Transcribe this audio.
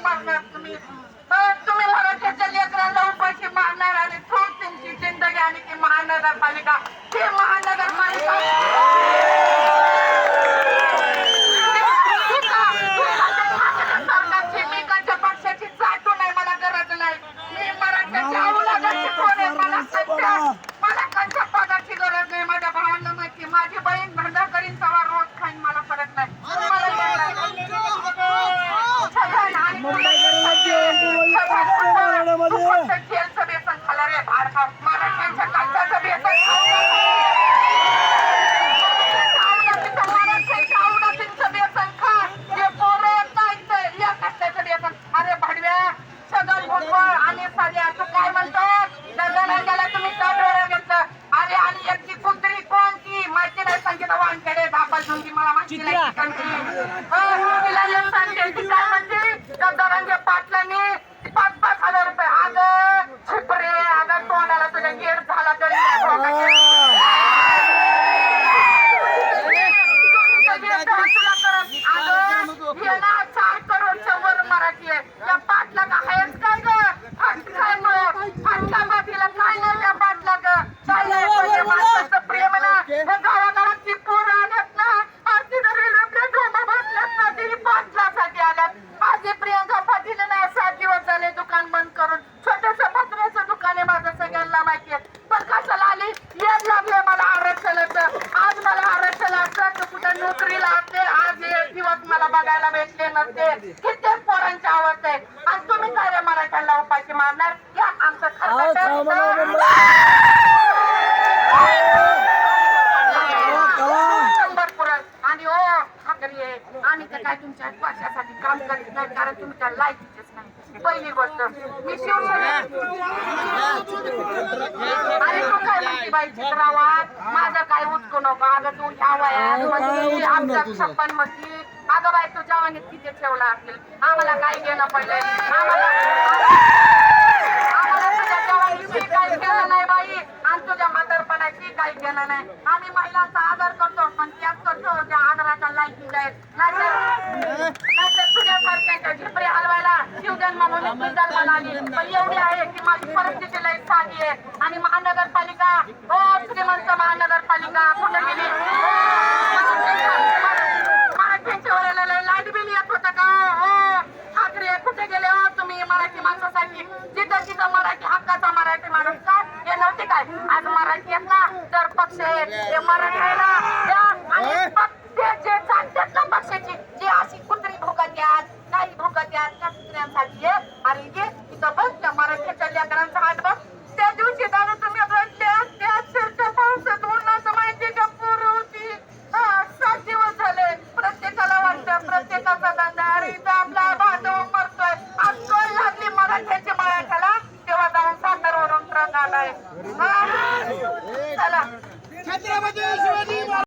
पाडणार तुम्ही. तुम्ही मराठ्याच्या लेकरांना उपाशी मारणार आणि थोड त्यांची जिंदगी आणि ती महानगरपालिका. ही महानगरपालिका. Come on. আত্মা शिकायला भेटले नसते. किती पोरांची अवस्था आहे आणि तुम्ही काय रे मराठ्याला उपाशी मारणार? या आमचं आणि ओ आणि काय तुमच्या काम नाही पहिली गोष्ट मी अरे तू काय म्हणते बाई चित्रावा माझं काय उचकू नको. अगं तू ह्या वयात म्हणजे आमच्या छप्पनमध्ये अगं बाय तुझ्या वाणीत किती ठेवला असेल. आम्हाला काय घेणं पडलंय. आम्हाला नाही बाई. आणि तुझ्या काही नाही. आम्ही महिलांचा आदर करतो पण त्याच करतो त्या आदराचा लायकी शिवजन्म आली. पण एवढी आहे की माझी परिस्थिती लय साधी आहे. आणि महानगरपालिका हो श्रीमंत महानगरपालिका. Hello.